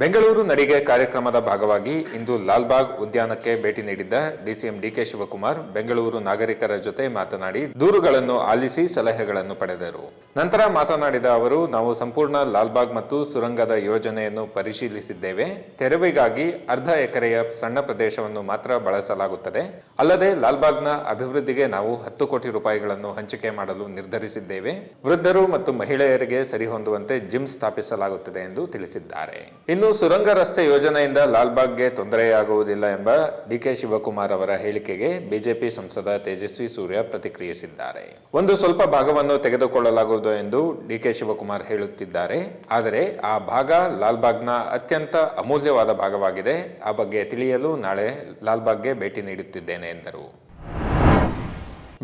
ಬೆಂಗಳೂರು ನಡಿಗೆ ಕಾರ್ಯಕ್ರಮದ ಭಾಗವಾಗಿ ಇಂದು ಲಾಲ್ಬಾಗ್ ಉದ್ಯಾನಕ್ಕೆ ಭೇಟಿ ನೀಡಿದ್ದ ಡಿಸಿಎಂ ಡಿಕೆ ಶಿವಕುಮಾರ್ ಬೆಂಗಳೂರು ನಾಗರಿಕರ ಜೊತೆ ಮಾತನಾಡಿ ದೂರುಗಳನ್ನು ಆಲಿಸಿ ಸಲಹೆಗಳನ್ನು ಪಡೆದರು. ನಂತರ ಮಾತನಾಡಿದ ಅವರು, ನಾವು ಸಂಪೂರ್ಣ ಲಾಲ್ಬಾಗ್ ಮತ್ತು ಸುರಂಗದ ಯೋಜನೆಯನ್ನು ಪರಿಶೀಲಿಸಿದ್ದೇವೆ. ತೆರವಿಗಾಗಿ ಅರ್ಧ ಎಕರೆಯ ಸಣ್ಣ ಪ್ರದೇಶವನ್ನು ಮಾತ್ರ ಬಳಸಲಾಗುತ್ತದೆ. ಅಲ್ಲದೆ ಲಾಲ್ಬಾಗ್ನ ಅಭಿವೃದ್ಧಿಗೆ ನಾವು ಹತ್ತು ಕೋಟಿ ರೂಪಾಯಿಗಳನ್ನು ಹಂಚಿಕೆ ಮಾಡಲು ನಿರ್ಧರಿಸಿದ್ದೇವೆ. ವೃದ್ಧರು ಮತ್ತು ಮಹಿಳೆಯರಿಗೆ ಸರಿಹೊಂದುವಂತೆ ಜಿಮ್ ಸ್ಥಾಪಿಸಲಾಗುತ್ತದೆ ಎಂದು ತಿಳಿಸಿದ್ದಾರೆ. ಇನ್ನು ಸುರಂಗ ರಸ್ತೆ ಯೋಜನೆಯಿಂದ ಲಾಲ್ಬಾಗ್ಗೆ ತೊಂದರೆಯಾಗುವುದಿಲ್ಲ ಎಂಬ ಡಿಕೆ ಶಿವಕುಮಾರ್ ಅವರ ಹೇಳಿಕೆಗೆ ಬಿಜೆಪಿ ಸಂಸದ ತೇಜಸ್ವಿ ಸೂರ್ಯ ಪ್ರತಿಕ್ರಿಯಿಸಿದ್ದಾರೆ. ಒಂದು ಸ್ವಲ್ಪ ಭಾಗವನ್ನು ತೆಗೆದುಕೊಳ್ಳಲಾಗುವುದು ಎಂದು ಡಿಕೆ ಶಿವಕುಮಾರ್ ಹೇಳುತ್ತಿದ್ದಾರೆ. ಆದರೆ ಆ ಭಾಗ ಲಾಲ್ಬಾಗ್ನ ಅತ್ಯಂತ ಅಮೂಲ್ಯವಾದ ಭಾಗವಾಗಿದೆ. ಆ ಬಗ್ಗೆ ತಿಳಿಯಲು ನಾಳೆ ಲಾಲ್ಬಾಗ್ಗೆ ಭೇಟಿ ನೀಡುತ್ತಿದ್ದೇನೆ ಎಂದರು.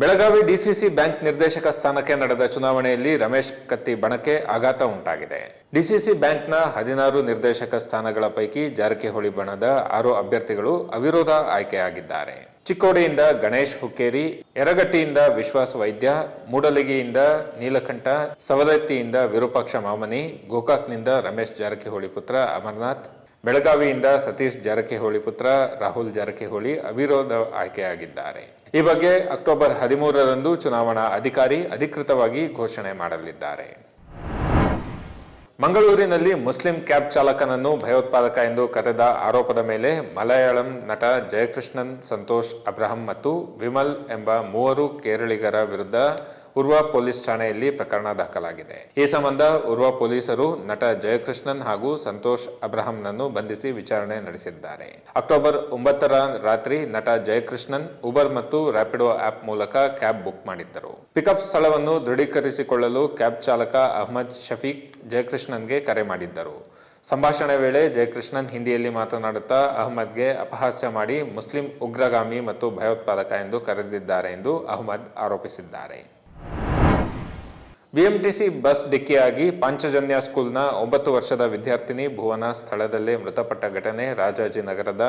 ಬೆಳಗಾವಿ ಡಿಸಿಸಿ ಬ್ಯಾಂಕ್ ನಿರ್ದೇಶಕ ಸ್ಥಾನಕ್ಕೆ ನಡೆದ ಚುನಾವಣೆಯಲ್ಲಿ ರಮೇಶ್ ಕತ್ತಿ ಬಣಕ್ಕೆ ಆಘಾತ ಉಂಟಾಗಿದೆ. ಡಿಸಿಸಿ ಬ್ಯಾಂಕ್ನ ಹದಿನಾರು ನಿರ್ದೇಶಕ ಸ್ಥಾನಗಳ ಪೈಕಿ ಜಾರಕಿಹೊಳಿ ಬಣದ ಆರು ಅಭ್ಯರ್ಥಿಗಳು ಅವಿರೋಧ ಆಯ್ಕೆಯಾಗಿದ್ದಾರೆ. ಚಿಕ್ಕೋಡಿಯಿಂದ ಗಣೇಶ್ ಹುಕ್ಕೇರಿ, ಯರಗಟ್ಟಿಯಿಂದ ವಿಶ್ವಾಸ ವೈದ್ಯ, ಮೂಡಲಗಿಯಿಂದ ನೀಲಕಂಠ, ಸವದತ್ತಿಯಿಂದ ವಿರೂಪಾಕ್ಷ ಮಾಮನಿ, ಗೋಕಾಕ್ನಿಂದ ರಮೇಶ್ ಜಾರಕಿಹೊಳಿ ಪುತ್ರ ಅಮರ್ನಾಥ್ ಬೆಳಗಾವಿಯಿಂದ ಸತೀಶ್ ಜಾರಕಿಹೊಳಿ ಪುತ್ರ ರಾಹುಲ್ ಜಾರಕಿಹೊಳಿ ಅವಿರೋಧ ಆಯ್ಕೆಯಾಗಿದ್ದಾರೆ. ಈ ಬಗ್ಗೆ ಅಕ್ಟೋಬರ್ ಹದಿಮೂರರಂದು ಚುನಾವಣಾ ಅಧಿಕಾರಿ ಅಧಿಕೃತವಾಗಿ ಘೋಷಣೆ ಮಾಡಲಿದ್ದಾರೆ. ಮಂಗಳೂರಿನಲ್ಲಿ ಮುಸ್ಲಿಂ ಕ್ಯಾಬ್ ಚಾಲಕನನ್ನು ಭಯೋತ್ಪಾದಕ ಎಂದು ಕರೆದ ಆರೋಪದ ಮೇಲೆ ಮಲಯಾಳಂ ನಟ ಜಯಕೃಷ್ಣನ್, ಸಂತೋಷ್, ಅಬ್ರಹಂ ಮತ್ತು ವಿಮಲ್ ಎಂಬ ಮೂವರು ಕೇರಳಿಗರ ವಿರುದ್ಧ ಉರ್ವ ಪೊಲೀಸ್ ಠಾಣೆಯಲ್ಲಿ ಪ್ರಕರಣ ದಾಖಲಾಗಿದೆ. ಈ ಸಂಬಂಧ ಉರ್ವ ಪೊಲೀಸರು ನಟ ಜಯಕೃಷ್ಣನ್ ಹಾಗೂ ಸಂತೋಷ್ ಅಬ್ರಹಂನನ್ನು ಬಂಧಿಸಿ ವಿಚಾರಣೆ ನಡೆಸಿದ್ದಾರೆ. ಅಕ್ಟೋಬರ್ ಒಂಬತ್ತರ ರಾತ್ರಿ ನಟ ಜಯಕೃಷ್ಣನ್ ಉಬರ್ ಮತ್ತು ರ್ಯಾಪಿಡೋ ಆಪ್ ಮೂಲಕ ಕ್ಯಾಬ್ ಬುಕ್ ಮಾಡಿದ್ದರು. ಪಿಕಪ್ ಸ್ಥಳವನ್ನು ದೃಢೀಕರಿಸಿಕೊಳ್ಳಲು ಕ್ಯಾಬ್ ಚಾಲಕ ಅಹ್ಮದ್ ಶಫೀಕ್ ಜಯಕೃಷ್ಣನ್ಗೆ ಕರೆ ಮಾಡಿದ್ದರು. ಸಂಭಾಷಣೆ ವೇಳೆ ಜಯಕೃಷ್ಣನ್ ಹಿಂದಿಯಲ್ಲಿ ಮಾತನಾಡುತ್ತಾ ಅಹ್ಮದ್ಗೆ ಅಪಹಾಸ್ಯ ಮಾಡಿ ಮುಸ್ಲಿಂ ಉಗ್ರಗಾಮಿ ಮತ್ತು ಭಯೋತ್ಪಾದಕ ಎಂದು ಕರೆದಿದ್ದಾರೆ ಎಂದು ಅಹ್ಮದ್ ಆರೋಪಿಸಿದ್ದಾರೆ. ಬಿಎಂಟಿಸಿ ಬಸ್ ಡಿಕ್ಕಿಯಾಗಿ ಪಾಂಚಜನ್ಯ ಸ್ಕೂಲ್ನ ಒಂಬತ್ತು ವರ್ಷದ ವಿದ್ಯಾರ್ಥಿನಿ ಭುವನ ಸ್ಥಳದಲ್ಲೇ ಮೃತಪಟ್ಟ ಘಟನೆ ರಾಜಾಜಿನಗರದ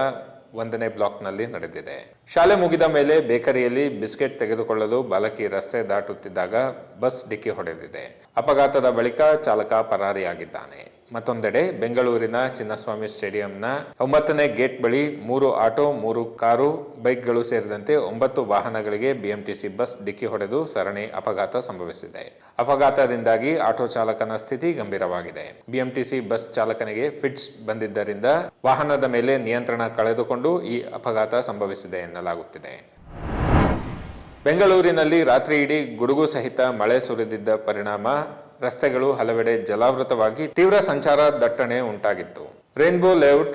ಒಂದನೇ ಬ್ಲಾಕ್ನಲ್ಲಿ ನಡೆದಿದೆ. ಶಾಲೆ ಮುಗಿದ ಮೇಲೆ ಬೇಕರಿಯಲ್ಲಿ ಬಿಸ್ಕೆಟ್ ತೆಗೆದುಕೊಳ್ಳಲು ಬಾಲಕಿ ರಸ್ತೆ ದಾಟುತ್ತಿದ್ದಾಗ ಬಸ್ ಡಿಕ್ಕಿ ಹೊಡೆದಿದೆ. ಅಪಘಾತದ ಬಳಿಕ ಚಾಲಕ ಪರಾರಿಯಾಗಿದ್ದಾನೆ. ಮತ್ತೊಂದೆಡೆ ಬೆಂಗಳೂರಿನ ಚಿನ್ನಸ್ವಾಮಿ ಸ್ಟೇಡಿಯಂನ ಒಂಬತ್ತನೇ ಗೇಟ್ ಬಳಿ ಮೂರು ಆಟೋ, ಮೂರು ಕಾರು, ಬೈಕ್ಗಳು ಸೇರಿದಂತೆ ಒಂಬತ್ತು ವಾಹನಗಳಿಗೆ ಬಿಎಂಟಿಸಿ ಬಸ್ ಡಿಕ್ಕಿ ಹೊಡೆದು ಸರಣಿ ಅಪಘಾತ ಸಂಭವಿಸಿದೆ. ಅಪಘಾತದಿಂದಾಗಿ ಆಟೋ ಚಾಲಕನ ಸ್ಥಿತಿ ಗಂಭೀರವಾಗಿದೆ. ಬಿಎಂಟಿಸಿ ಬಸ್ ಚಾಲಕನಿಗೆ ಫಿಟ್ಸ್ ಬಂದಿದ್ದರಿಂದ ವಾಹನದ ಮೇಲೆ ನಿಯಂತ್ರಣ ಕಳೆದುಕೊಂಡು ಈ ಅಪಘಾತ ಸಂಭವಿಸಿದೆ ಎನ್ನಲಾಗುತ್ತಿದೆ. ಬೆಂಗಳೂರಿನಲ್ಲಿ ರಾತ್ರಿ ಗುಡುಗು ಸಹಿತ ಮಳೆ ಸುರಿದಿದ್ದ ಪರಿಣಾಮ ರಸ್ತೆಗಳು ಹಲವೆಡೆ ಜಲಾವೃತವಾಗಿ ತೀವ್ರ ಸಂಚಾರ ದಟ್ಟಣೆ ಉಂಟಾಗಿತ್ತು. Rainbow layout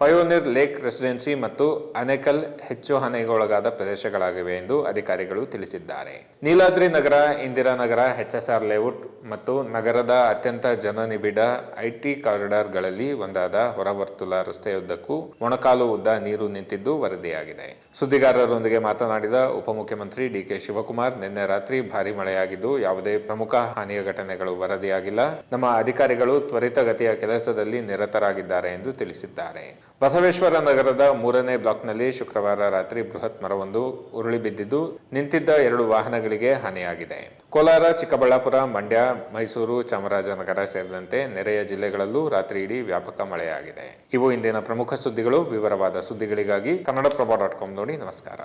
pioneer lake residency ಮತ್ತು ಅನೆಕಲ್ ಹೆಚ್ಚು ಹಾನಿಗೊಳಗಾದ ಪ್ರದೇಶಗಳಾಗಿವೆ ಎಂದು ಅಧಿಕಾರಿಗಳು ತಿಳಿಸಿದ್ದಾರೆ. ನೀಲಾದ್ರಿ ನಗರ ಇಂದಿರಾನಗರ ಎಚ್ಎಸ್ಆರ್ ಲೇಔಟ್ ಮತ್ತು ನಗರದ ಅತ್ಯಂತ ಜನನಿಬಿಡ ಐಟಿ ಕಾರಿಡಾರ್ಗಳಲ್ಲಿ ಒಂದಾದ ಹೊರವರ್ತುಲ ರಸ್ತೆಯುದ್ದಕ್ಕೂ ಮೊಣಕಾಲು ಉದ್ದ ನೀರು ನಿಂತಿದ್ದು ವರದಿಯಾಗಿದೆ. ಸುದ್ದಿಗಾರರೊಂದಿಗೆ ಮಾತನಾಡಿದ ಉಪಮುಖ್ಯಮಂತ್ರಿ ಡಿಕೆ ಶಿವಕುಮಾರ್, ನಿನ್ನೆ ರಾತ್ರಿ ಭಾರಿ ಮಳೆಯಾಗಿದ್ದು ಯಾವುದೇ ಪ್ರಮುಖ ಹಾನಿಯ ಘಟನೆಗಳು ವರದಿಯಾಗಿಲ್ಲ. ನಮ್ಮ ಅಧಿಕಾರಿಗಳು ತ್ವರಿತಗತಿಯ ಕೆಲಸದಲ್ಲಿ ನಿರತರಾಗಿದ್ದಾರೆ ಎಂದು ತಿಳಿಸಿದ್ದಾರೆ. ಬಸವೇಶ್ವರ ನಗರದ ಮೂರನೇ ಬ್ಲಾಕ್ನಲ್ಲಿ ಶುಕ್ರವಾರ ರಾತ್ರಿ ಬೃಹತ್ ಮರವೊಂದು ಉರುಳಿ ಬಿದ್ದಿದ್ದು, ನಿಂತಿದ್ದ ಎರಡು ವಾಹನಗಳಿಗೆ ಹಾನಿಯಾಗಿದೆ. ಕೋಲಾರ, ಚಿಕ್ಕಬಳ್ಳಾಪುರ, ಮಂಡ್ಯ, ಮೈಸೂರು, ಚಾಮರಾಜನಗರ ಸೇರಿದಂತೆ ನೆರೆಯ ಜಿಲ್ಲೆಗಳಲ್ಲೂ ರಾತ್ರಿ ಇಡೀ ವ್ಯಾಪಕ ಮಳೆಯಾಗಿದೆ. ಇವು ಇಂದಿನ ಪ್ರಮುಖ ಸುದ್ದಿಗಳು. ವಿವರವಾದ ಸುದ್ದಿಗಳಿಗಾಗಿ ಕನ್ನಡಪ್ರಭ ಡಾಟ್ ನೋಡಿ ನಮಸ್ಕಾರ.